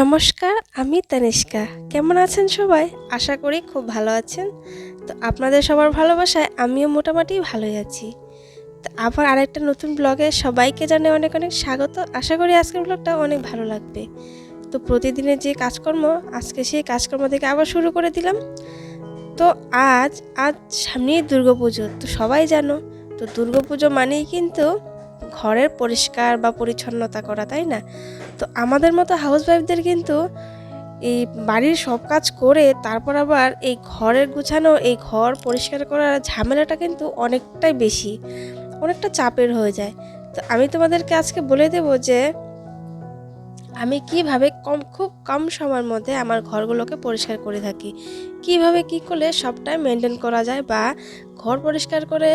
নমস্কার, আমি তানিষ্কা। কেমন আছেন সবাই? আশা করি খুব ভালো আছেন। তো আপনাদের সবার ভালোবাসায় আমিও মোটামুটি ভালোই আছি। তো আবার আরেকটা নতুন ব্লগে সবাইকে জানে অনেক অনেক স্বাগত। আশা করি আজকের ব্লগটা অনেক ভালো লাগবে। তো প্রতিদিনের যে কাজকর্ম, আজকে সেই কাজকর্ম থেকে আবার শুরু করে দিলাম। তো আজ আজ সামনেই দুর্গাপুজো। তো সবাই জানো, তো দুর্গাপুজো মানেই কিন্তু ঘরের পরিষ্কার বা পরিচ্ছন্নতা করা, তাই না? তো আমাদের মতো হাউস ওয়াইফদের কিন্তু এই বাড়ির সব কাজ করে, তারপর আবার এই ঘরের গুছানো, এই ঘর পরিষ্কার করার ঝামেলাটা কিন্তু অনেকটাই বেশি, অনেকটা চাপের হয়ে যায়। তো আমি তোমাদেরকে আজকে বলে দেব যে, আমি কীভাবে কম, খুব কম সময়ের মধ্যে আমার ঘরগুলোকে পরিষ্কার করে থাকি। কীভাবে কি করলে সবটাই মেনটেন করা যায় বা ঘর পরিষ্কার করে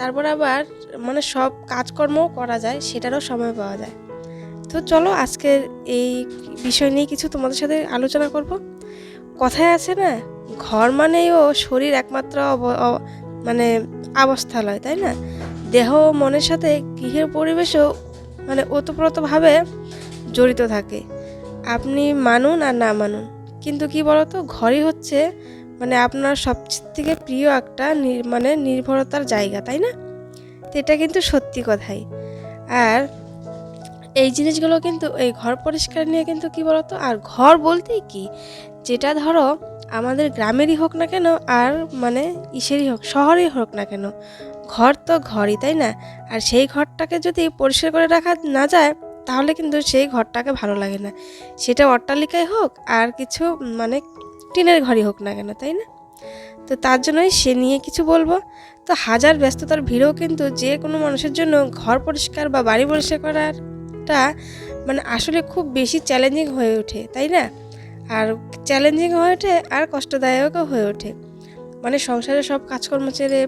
তারপর আবার মানে সব কাজকর্মও করা যায়, সেটারও সময় পাওয়া যায়। তো চলো আজকের এই বিষয় নিয়ে কিছু তোমাদের সাথে আলোচনা করব। কথায় আছে না, ঘর মানেও শরীর একমাত্র মানে আবস্থালয় তাই না? দেহ মনের সাথে গৃহের পরিবেশও মানে ওতপ্রোতভাবে জড়িত থাকে। আপনি মানুন আর না মানুন। কিন্তু কি বলতো, ঘরই হচ্ছে মানে আপনার সবথেকে প্রিয় একটা মানে নির্ভরতার জায়গা, তাই না? তো এটা কিন্তু সত্যি কথাই। আর এই জিনিসগুলো কিন্তু, এই ঘর পরিষ্কার নিয়ে কিন্তু কি বলতো? আর ঘর বলতেই কি? যেটা ধরো আমাদের গ্রামেরই হোক না কেন, আর মানে ইসেরই হোক, শহরেই হোক না কেন, ঘর তো ঘরই, তাই না? আর সেই ঘরটাকে যদি পরিষ্কার করে রাখা না যায়, তাহলে কিন্তু সেই ঘরটাকে ভালো লাগে না। সেটা অট্টালিকায় হোক, আর কিছু মানে টিনের ঘরই হোক না কেন, তাই না? তো তার জন্যই সে নিয়ে কিছু বলব। তো হাজার ব্যস্ততার ভিড়েও কিন্তু যে কোনো মানুষের জন্য ঘর পরিষ্কার বা বাড়ি পরিষ্কার করাটা মানে আসলে খুব বেশি চ্যালেঞ্জিং হয়ে ওঠে, তাই না? আর চ্যালেঞ্জিং হয়ে ওঠে আর কষ্টদায়কও হয়ে ওঠে। মানে সংসারে সব কাজকর্ম ছেড়ে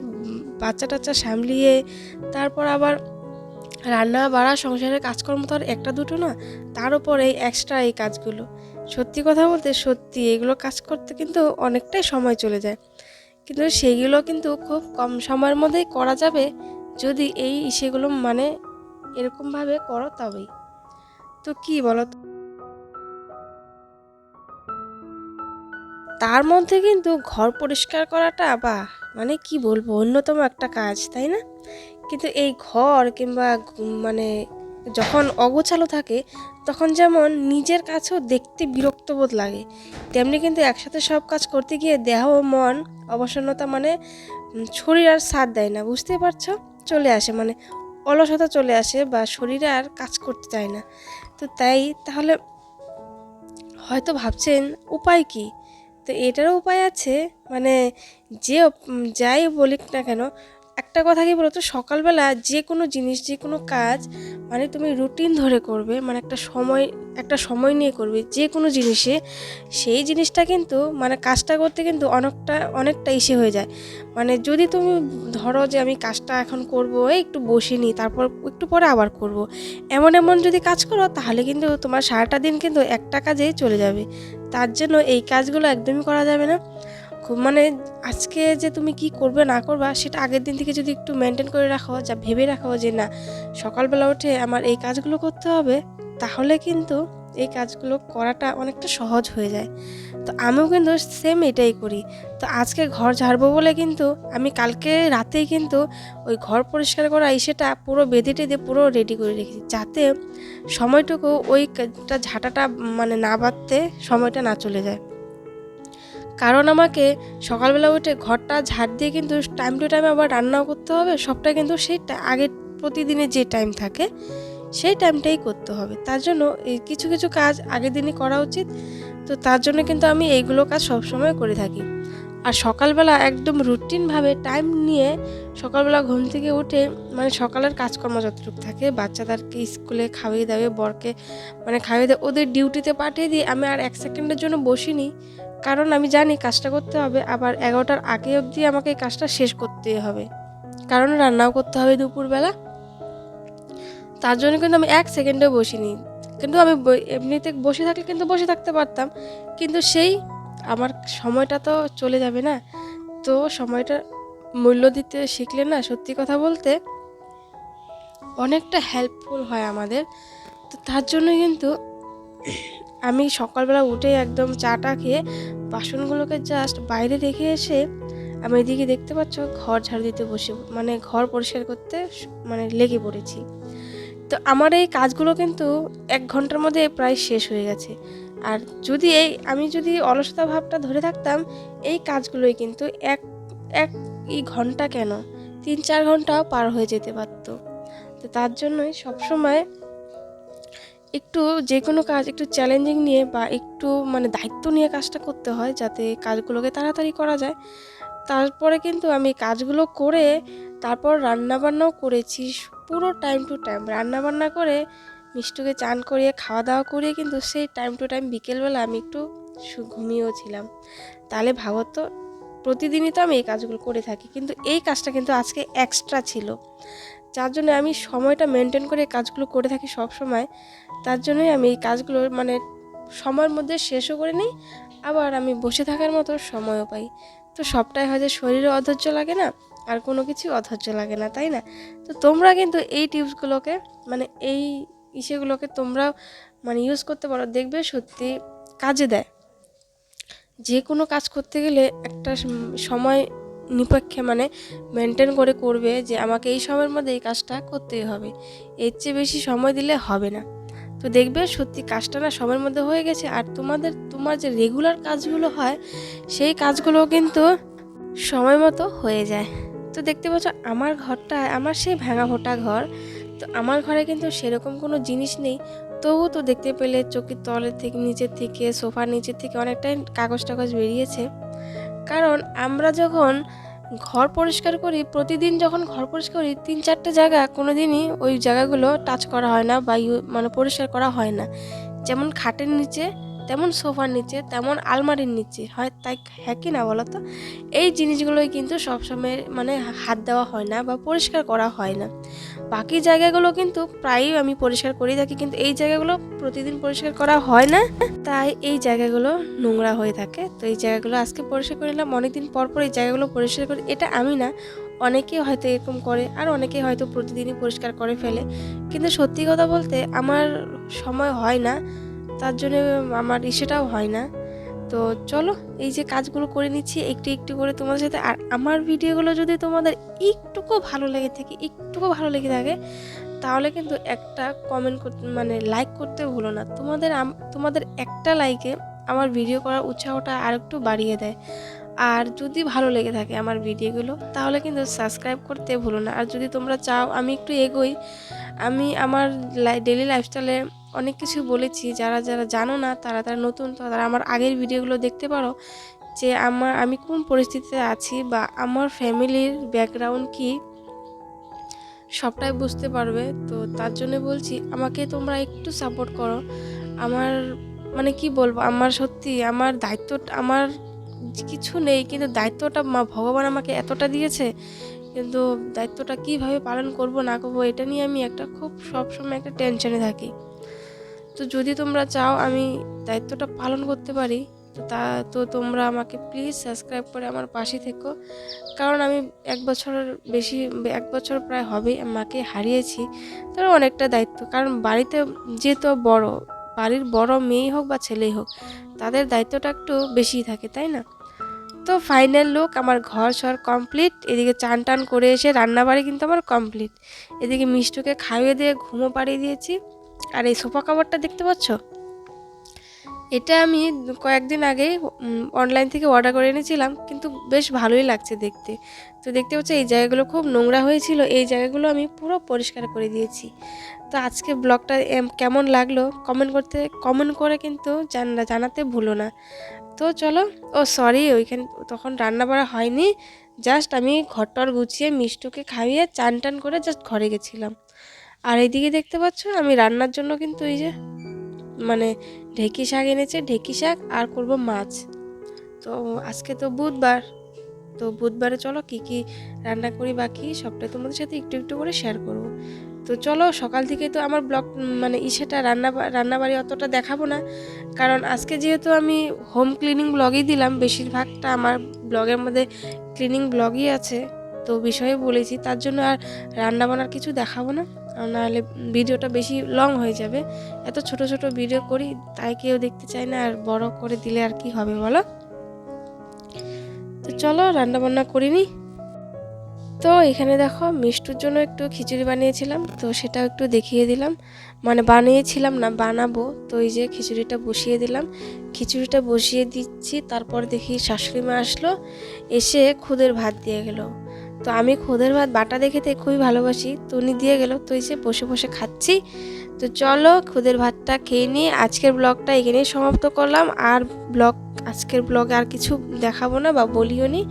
বাচ্চা টাচ্চা সামলিয়ে, তারপর আবার রান্না বাড়া সংসারের কাজকর্ম তো আর একটা দুটো না, তার উপরে এক্সট্রা এই কাজগুলো। সত্যি কথা বলতে সত্যি এগুলো কাজ করতে কিন্তু অনেকটাই সময় চলে যায়। কিন্তু সেইগুলো কিন্তু খুব কম সময়ের মধ্যেই করা যাবে। যদি এই সেগুলো মানে এরকমভাবে করো তবেই। তো কি বলো তার মধ্যে কিন্তু ঘর পরিষ্কার করাটা বা মানে কি বলব, অন্যতম একটা কাজ, তাই না? কিন্তু এই ঘর কিংবা মানে যখন অগোছালো থাকে তখন যেমন নিজের কাছেও দেখতে বিরক্ত বোধ লাগে, তেমনি কিন্তু একসাথে সব কাজ করতে গিয়ে দেহ মন অবসন্নতা মানে শরীর আর সাথ দেয় না বুঝতে পারছ? চলে আসে মানে অলসতা চলে আসে বা শরীরে আর কাজ করতে চায় না। তো তাই, তাহলে হয়তো ভাবছেন, উপায় কি? তো এটারও উপায় আছে মানে যে যাই বলি না কেন একটা কথা কি বলতো? সকালবেলা যে কোনো জিনিস, যে কোনো কাজ মানে তুমি রুটিন ধরে করবে মানে একটা সময় একটা সময় নিয়ে করবে যে কোনো জিনিসে, সেই জিনিসটা কিন্তু মানে কাজটা করতে কিন্তু অনেকটা অনেকটা ইসে হয়ে যায়। মানে যদি তুমি ধরো যে আমি কাজটা এখন করব একটু বসে নিই, তারপর একটু পরে আবার করব, এমন এমন যদি কাজ করো, তাহলে কিন্তু তোমার সারাটা দিন কিন্তু একটা কাজেই চলে যাবে। তার জন্য এই কাজগুলো একদমই করা যাবে না। মানে আজকে যে তুমি কি করবে, না করবা, সেটা আগের দিন থেকে যদি একটু মেনটেন করে রাখো, যা ভেবে রাখো যে না, সকালবেলা উঠে আমার এই কাজগুলো করতে হবে, তাহলে কিন্তু এই কাজগুলো করাটা অনেকটা সহজ হয়ে যায়। তো আমিও কিন্তু সেম এটাই করি। তো আজকে ঘর ঝাড়বো বলে কিন্তু আমি কালকে রাতেই কিন্তু ওই ঘর পরিষ্কার করা সেটা পুরো বেঁধে টেঁধে পুরো রেডি করে রেখেছি, যাতে সময়টুকু ওই কাজটা ঝাঁটাটা মানে না বাঁধতে সময়টা না চলে যায়। কারণ আমাকে সকালবেলা উঠে ঘরটা ঝাড় দিয়ে কিন্তু টাইম টু টাইম আবার রান্নাও করতে হবে, সবটা কিন্তু সেই আগের প্রতিদিনের যে টাইম থাকে, সেই টাইমটাই করতে হবে। তার জন্য এই কিছু কিছু কাজ আগের দিনই করা উচিত। তো তার জন্য কিন্তু আমি এইগুলো কাজ সবসময় করে থাকি। আর সকালবেলা একদম রুটিনভাবে টাইম নিয়ে সকালবেলা ঘুম থেকে উঠে মানে সকালের কাজকর্ম যতটুকু থাকে, বাচ্চাদেরকে স্কুলে খাইয়ে দাওয়িয়ে বরকে মানে খাইয়ে দিয়ে ওদের ডিউটিতে পাঠিয়ে দিয়ে আমি আর এক সেকেন্ডের জন্য বসিনি। কারণ আমি জানি কাজটা করতে হবে, আবার এগারোটার আগে অবধি আমাকে এই কাজটা শেষ করতে হবে। কারণ রান্নাও করতে হবে দুপুরবেলা। তার জন্য কিন্তু আমি এক সেকেন্ডেও বসিনি। কিন্তু আমি এমনিতে বসে থাকলে কিন্তু বসে থাকতে পারতাম। কিন্তু সেই আমার সময়টা তো চলে যাবে না। তো সময়টা মূল্য দিতে শিখলে না সত্যি কথা বলতে অনেকটা হেল্পফুল হয় আমাদের। তো তার জন্য কিন্তু আমি সকালবেলা উঠে একদম চাটা খেয়ে বাসনগুলোকে জাস্ট বাইরে রেখে এসে আমি এদিকে দেখতে পাচ্ছ ঘর ঝাড়ু দিতে বসে মানে ঘর পরিষ্কার করতে মানে লেগে পড়েছি। তো আমার এই কাজগুলো কিন্তু এক ঘণ্টার মধ্যে প্রায় শেষ হয়ে গেছে। আর যদি এই, আমি যদি অলসতা ভাবটা ধরে থাকতাম, এই কাজগুলোই কিন্তু এক এক ই ঘণ্টা কেন? তিন চার ঘন্টাও পার হয়ে যেতে পারতো। তো তার জন্যই সবসময় একটু যে কোনো কাজ একটু চ্যালেঞ্জিং নিয়ে বা একটু মানে দায়িত্ব নিয়ে কাজটা করতে হয় যাতে কাজগুলোকে তাড়াতাড়ি করা যায়। তারপরে কিন্তু আমি কাজগুলো করে তারপর রান্নাবান্নাও করেছি পুরো টাইম টু টাইম রান্নাবান্না করে মিষ্টুকে চান করিয়ে খাওয়া দাওয়া করিয়ে কিন্তু সেই টাইম টু টাইম বিকেলবেলা আমি একটু ঘুমিয়েও ছিলাম। তাহলে ভাবো তো, প্রতিদিনই তো আমি এই কাজগুলো করে থাকি, কিন্তু এই কাজটা কিন্তু আজকে এক্সট্রা ছিল। যার জন্য আমি সময়টা মেনটেন করে কাজগুলো করে থাকি সব সময় তার জন্যই আমি এই কাজগুলো মানে সময়ের মধ্যে শেষও করে নিই, আবার আমি বসে থাকার মতো সময়ও পাই। তো সবটাই হয় যে শরীরে অধৈর্য লাগে না, আর কোনো কিছু অধৈর্য লাগে না, তাই না? তো তোমরা কিন্তু এই টিপসগুলোকে মানে এই ইসেগুলোকে তোমরা মানে ইউজ করতে পারো, দেখবে সত্যি কাজে দেয়। যে কোনো কাজ করতে গেলে একটা সময় নিপেক্ষে মানে মেনটেন করে করবে যে আমাকে এই সময়ের মধ্যে এই কাজটা করতেই হবে। এর চেয়ে বেশি সময় দিলে হবে না। তো দেখবে সত্যি কাজটা না সময়ের মধ্যে হয়ে গেছে আর তোমাদের, তোমার যে রেগুলার কাজগুলো হয়, সেই কাজগুলো কিন্তু সময় মতো হয়ে যায়। তো দেখতে পাচ্ছ আমার ঘরটা আমার সেই ভাঙা ফোটা ঘর, তো আমার ঘরে কিন্তু সেরকম কোনো জিনিস নেই। তবু তো দেখতে পেলে চোখের তলের থেকে, নিচের থেকে, সোফার নিচের থেকে অনেকটাই কাগজ টাগজ বেরিয়েছে। কারণ আমরা যখন ঘর পরিষ্কার করি, প্রতিদিন যখন ঘর পরিষ্কার করি, তিন চারটে জায়গা কোনো দিনই ওই জায়গাগুলো টাচ করা হয় না বা মানে পরিষ্কার করা হয় না। যেমন খাটের নিচে, তেমন সোফার নিচে, তেমন আলমারির নিচে। হয় তাই হ্যাঁ কি না বলো তো? এই জিনিসগুলোই কিন্তু সবসময় মানে হাত দেওয়া হয় না বা পরিষ্কার করা হয় না। বাকি জায়গাগুলো কিন্তু প্রায়ই আমি পরিষ্কার করেই থাকি, কিন্তু এই জায়গাগুলো প্রতিদিন পরিষ্কার করা হয় না। তাই এই জায়গাগুলো নোংরা হয়ে থাকে। তো এই জায়গাগুলো আজকে পরিষ্কার করে নিলাম। অনেকদিন পর পর এই জায়গাগুলো পরিষ্কার করি। এটা আমি না অনেকেই হয়তো এরকম করে, আর অনেকে হয়তো প্রতিদিনই পরিষ্কার করে ফেলে। কিন্তু সত্যি কথা বলতে আমার সময় হয় না, তার জন্য আমার ইসেটাও হয় না। তো চলো, এই যে কাজগুলো করে নিচ্ছি, একটু একটু করে তোমাদের সাথে। আর আমার ভিডিওগুলো যদি তোমাদের একটুকু ভালো লেগে থাকে, একটুকু ভালো লেগে থাকে, তাহলে কিন্তু একটা কমেন্ট করতে মানে লাইক করতে ভুলো না। তোমাদের তোমাদের একটা লাইকে আমার ভিডিও করার উৎসাহটা আর একটু বাড়িয়ে দেয়। আর যদি ভালো লেগে থাকে আমার ভিডিওগুলো, তাহলে কিন্তু সাবস্ক্রাইব করতে ভুলো না। আর যদি তোমরা চাও আমি একটু এগোই, আমি আমার ডেলি লাইফস্টাইলে অনেক কিছু বলেছি, যারা যারা জানো না তারা তারা নতুন তারা আমার আগের ভিডিওগুলো দেখতে পারো যে আমার, আমি কোন পরিস্থিতিতে আছি বা আমার ফ্যামিলির ব্যাকগ্রাউন্ড কি, সবটাই বুঝতে পারবে। তো তার জন্য বলছি, আমাকে তোমরা একটু সাপোর্ট করো। আমার মানে কি বলব, আমার সত্যি, আমার দায়িত্ব, আমার কিছু নেই, কিন্তু দায়িত্বটা মা, ভগবান আমাকে এতটা দিয়েছে, কিন্তু দায়িত্বটা কীভাবে পালন করব না করব, এটা নিয়ে আমি একটা খুব সবসময় একটা টেনশনে থাকি। তো যদি তোমরা চাও আমি দায়িত্বটা পালন করতে পারি, তো তা, তো তোমরা আমাকে প্লিজ সাবস্ক্রাইব করে আমার পাশে থেকো। কারণ আমি এক বছরের বেশি, এক বছর প্রায় হবে মাকে হারিয়েছি। তার অনেকটা দায়িত্ব। কারণ বাড়িতে যেহেতু বড়, বাড়ির বড় মেয়েই হোক বা ছেলেই হোক, তাদের দায়িত্বটা একটু বেশিই থাকে, তাই না? তো ফাইনাল লুক আমার ঘর সর কমপ্লিট এদিকে চান টান করে এসে রান্নাবাড়ি কিন্তু আমার কমপ্লিট এদিকে মিষ্টুকে খাইয়ে দিয়ে ঘুমো পাড়িয়ে দিয়েছি। আর এই সোফা কাভারটা দেখতে পাচ্ছ? এটা আমি কয়েকদিন আগে অনলাইন থেকে অর্ডার করে এনেছিলাম, কিন্তু বেশ ভালোই লাগছে দেখতে। তো দেখতে পাচ্ছ, এই জায়গাগুলো খুব নোংরা হয়েছিল, এই জায়গাগুলো আমি পুরো পরিষ্কার করে দিয়েছি। তো আজকে ব্লগটা কেমন লাগল কমেন্ট করতে, কমেন্ট করে কিন্তু জানা, জানাতে ভুলো না। তো চলো, ও সরি ওইখানে, তখন রান্না বাড়া হয়নি জাস্ট আমি ঘরটর গুছিয়ে মিষ্টুকে খাইয়ে চান টান করে জাস্ট ঘরে গেছিলাম। আর এইদিকে দেখতে পাচ্ছ, আমি রান্নার জন্য কিন্তু এই যে মানে ঢেঁকি শাক এনেছে, ঢেঁকি শাক আর করব মাছ। তো আজকে তো বুধবার, তো বুধবারে চলো কি কি রান্না করি বাকি সবটাই তোমাদের সাথে একটু একটু করে শেয়ার করব। তো চলো সকাল থেকে তো আমার ব্লগ মানে ইসেটা রান্না রান্নাবাড়ি অতটা দেখাবো না। কারণ আজকে যেহেতু আমি হোম ক্লিনিং ব্লগই দিলাম, বেশিরভাগটা আমার ব্লগের মধ্যে ক্লিনিং ব্লগই আছে। তো বিষয়ে বলেছি, তার জন্য আর রান্না বান্নার কিছু দেখাবো না। নাহলে ভিডিওটা বেশি লং হয়ে যাবে। এত ছোট ছোট ভিডিও করি, তাই কেউ দেখতে চায় না, আর বড় করে দিলে আর কি হবে বলো? তো চলো রান্না বান্না করিনি। তো এখানে দেখো, মিষ্টুর জন্য একটু খিচুড়ি বানিয়েছিলাম, তো সেটাও একটু দেখিয়ে দিলাম। মানে বানিয়েছিলাম না, বানাবো। তো এই যে খিচুড়িটা বসিয়ে দিলাম। খিচুড়িটা বসিয়ে দিচ্ছি, তারপর দেখি শাশুড়ি মা আসলো, এসে খুদের ভাত দিয়ে গেল। তো আমি খুদের ভাত, বাটা দেখেতে খুবই ভালোবাসি। তো উনি দিয়ে গেল তো এই যে বসে বসে খাচ্ছি। তো চলো খুদের ভাতটা খেয়ে নিয়ে আজকের ব্লগটা এখানেই সমাপ্ত করলাম। আর ব্লগ, আজকের ব্লগে আর কিছু দেখাবো না বা বলিও নি।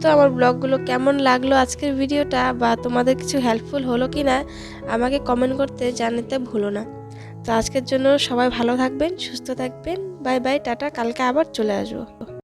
তো আমার ব্লগগুলো কেমন লাগল আজকের ভিডিওটা বা তোমাদের কিছু হেল্পফুল হলো কি না, আমাকে কমেন্ট করতে জানাতে ভুলো না। তো আজকের জন্য সবাই ভালো থাকবেন, সুস্থ থাকবেন। Bye bye tata. কালকে আবার চলে আসব।